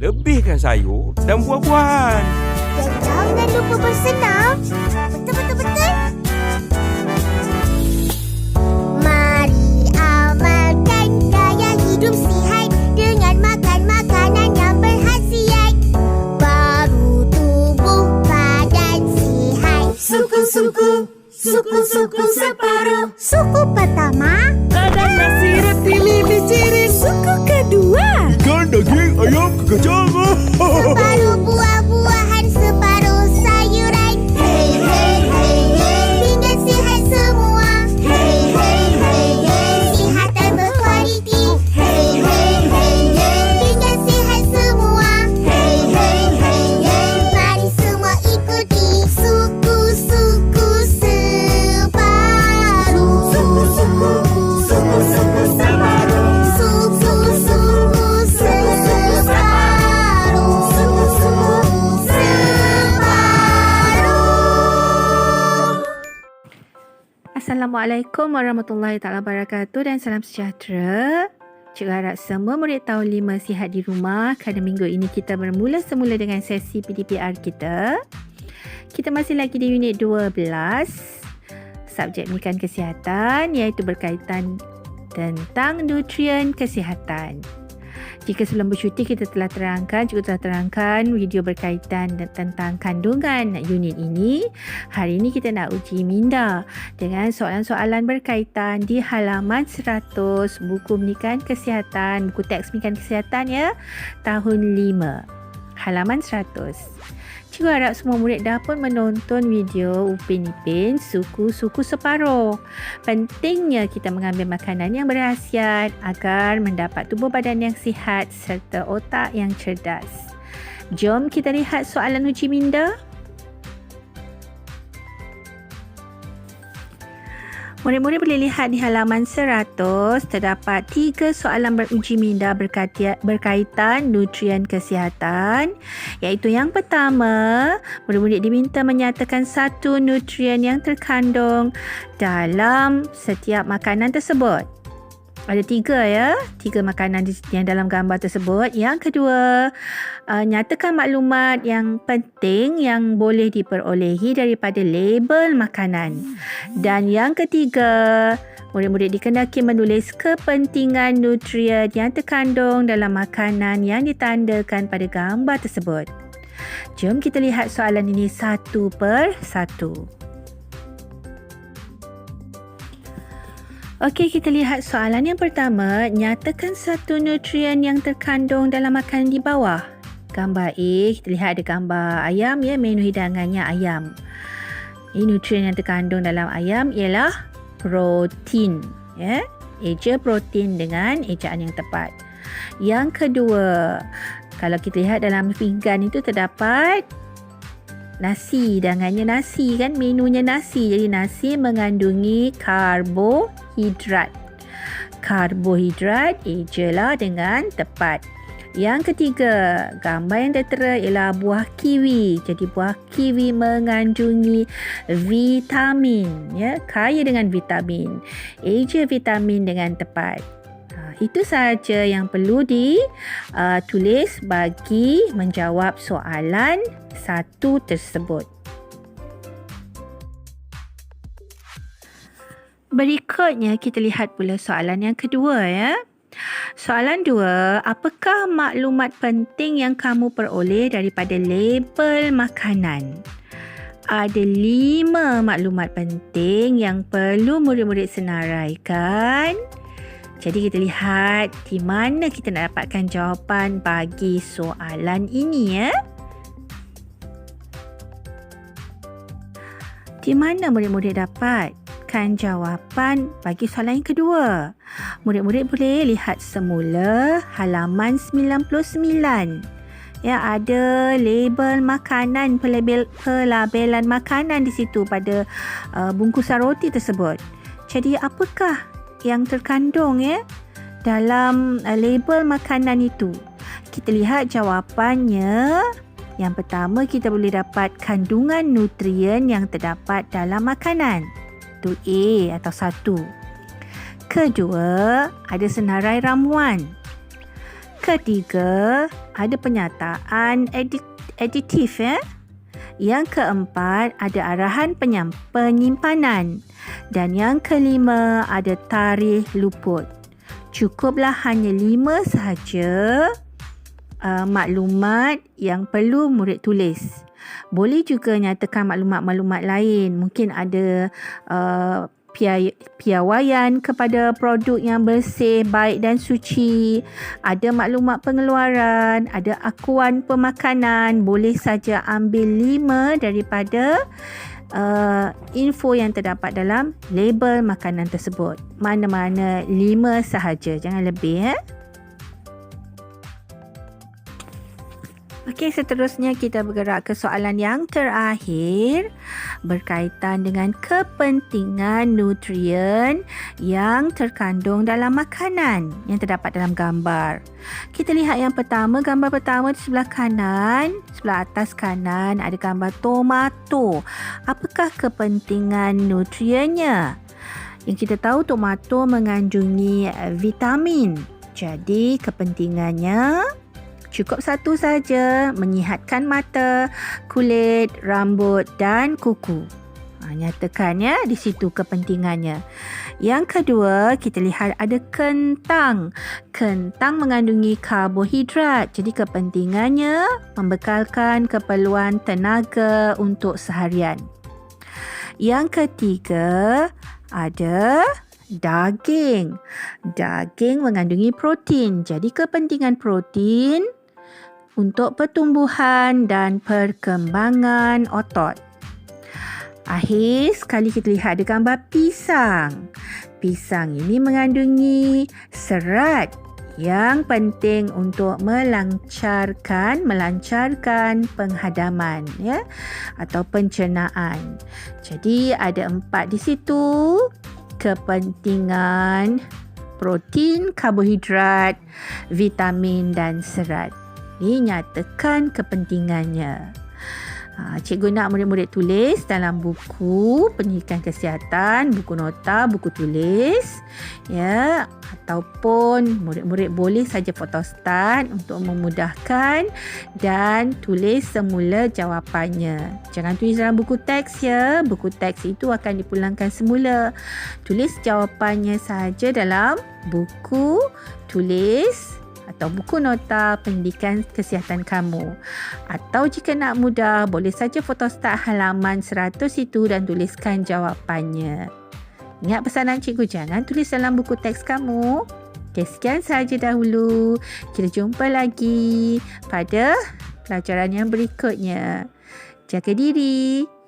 Lebihkan sayur dan buah-buahan. Dan jangan lupa bersenam. Betul-betul-betul. Mari amalkan gaya hidup Suku-suku, separuh. Suku pertama, Ada nasi roti bicirin. Suku kedua. Ikan, daging, ayam, kekacang. Assalamualaikum warahmatullahi taala wabarakatuh dan salam sejahtera. Cikgu harap semua murid tahun 5 sihat di rumah kerana minggu ini kita bermula semula dengan sesi PDPR kita. Kita masih lagi di unit 12 subjek pendidikan kesihatan iaitu berkaitan tentang nutrien kesihatan. Jika sebelum bercuti kita telah terangkan, cikgu telah terangkan video berkaitan tentang kandungan unit ini. Hari ini kita nak uji minda dengan soalan-soalan berkaitan di halaman 100 buku pendidikan kesihatan, buku teks pendidikan kesihatan ya, tahun 5. Halaman 100. Cikgu harap semua murid dapat menonton video Upin Ipin Suku-Suku Separuh. Pentingnya kita mengambil makanan yang berhasiat agar mendapat tubuh badan yang sihat serta otak yang cerdas. Jom kita lihat soalan uji minda. Murid-murid boleh lihat di halaman 100 terdapat tiga soalan beruji minda berkaitan, nutrien kesihatan iaitu yang pertama murid-murid diminta menyatakan satu nutrien yang terkandung dalam setiap makanan tersebut. Ada tiga ya, tiga makanan yang dalam gambar tersebut. Yang kedua, uh, nyatakan maklumat yang penting yang boleh diperolehi daripada label makanan. Dan yang ketiga, murid-murid dikendaki menulis kepentingan nutrien yang terkandung dalam makanan yang ditandakan pada gambar tersebut. Jom kita lihat soalan ini satu per satu. Okey, kita lihat soalan yang pertama. Nyatakan satu nutrien yang terkandung dalam makanan di bawah. Gambar A, kita lihat ada gambar ayam ya, menu hidangannya ayam. Ini nutrien yang terkandung dalam ayam ialah protein. Ya, eja protein dengan ejaan yang tepat. Yang kedua, kalau kita lihat dalam pinggan itu terdapat nasi hidangannya nasi kan menunya nasi jadi nasi mengandungi karbohidrat. Karbohidrat ejalah dengan tepat. Yang ketiga gambar yang tertera ialah buah kiwi. Jadi buah kiwi mengandungi vitamin ya kaya dengan vitamin. Eja vitamin dengan tepat. Ha, itu sahaja yang perlu ditulis bagi menjawab soalan satu tersebut. Berikutnya kita lihat pula soalan yang kedua ya. Soalan dua, apakah maklumat penting yang kamu peroleh daripada label makanan? Ada lima maklumat penting yang perlu murid-murid senaraikan. Jadi kita lihat di mana kita nak dapatkan jawapan bagi soalan ini ya. Di mana murid-murid dapatkan jawapan bagi soalan yang kedua? Murid-murid boleh lihat semula halaman 99. Ya, ada label makanan, pelabel, pelabelan makanan di situ pada uh, bungkusan roti tersebut. Jadi, apakah yang terkandung ya dalam uh, label makanan itu? Kita lihat jawapannya. Yang pertama, kita boleh dapat kandungan nutrien yang terdapat dalam makanan. Itu A atau satu. Kedua, ada senarai ramuan. ketiga, ada penyataan edit, editif ya. Yang keempat, ada arahan penyam, penyimpanan. Dan yang kelima, ada tarikh luput. Cukuplah hanya lima sahaja uh, maklumat yang perlu murid tulis. Boleh juga nyatakan maklumat-maklumat lain. Mungkin ada uh, pia- piawaian kepada produk yang bersih, baik dan suci. Ada maklumat pengeluaran, ada akuan pemakanan. Boleh saja ambil lima daripada uh, info yang terdapat dalam label makanan tersebut. Mana-mana lima sahaja, jangan lebih. Eh? Okey, seterusnya kita bergerak ke soalan yang terakhir berkaitan dengan kepentingan nutrien yang terkandung dalam makanan yang terdapat dalam gambar. Kita lihat yang pertama, gambar pertama di sebelah kanan, sebelah atas kanan ada gambar tomato. Apakah kepentingan nutriennya? Yang kita tahu tomato mengandungi vitamin. Jadi kepentingannya Cukup satu saja menyihatkan mata, kulit, rambut dan kuku. Ha, nyatakan ya di situ kepentingannya. Yang kedua, kita lihat ada kentang. Kentang mengandungi karbohidrat. Jadi kepentingannya membekalkan keperluan tenaga untuk seharian. Yang ketiga, ada daging. Daging mengandungi protein. Jadi kepentingan protein untuk pertumbuhan dan perkembangan otot. Akhir sekali kita lihat ada gambar pisang. Pisang ini mengandungi serat yang penting untuk melancarkan melancarkan penghadaman ya atau pencernaan. Jadi ada empat di situ kepentingan protein, karbohidrat, vitamin dan serat dinyatakan kepentingannya. Ha, cikgu nak murid-murid tulis dalam buku pendidikan kesihatan, buku nota, buku tulis ya ataupun murid-murid boleh saja fotostat untuk memudahkan dan tulis semula jawapannya. Jangan tulis dalam buku teks ya. Buku teks itu akan dipulangkan semula. Tulis jawapannya saja dalam buku tulis atau buku nota pendidikan kesihatan kamu. Atau jika nak mudah, boleh saja fotostat halaman 100 itu dan tuliskan jawapannya. Ingat pesanan cikgu, jangan tulis dalam buku teks kamu. Okay, sekian sahaja dahulu. Kita jumpa lagi pada pelajaran yang berikutnya. Jaga diri.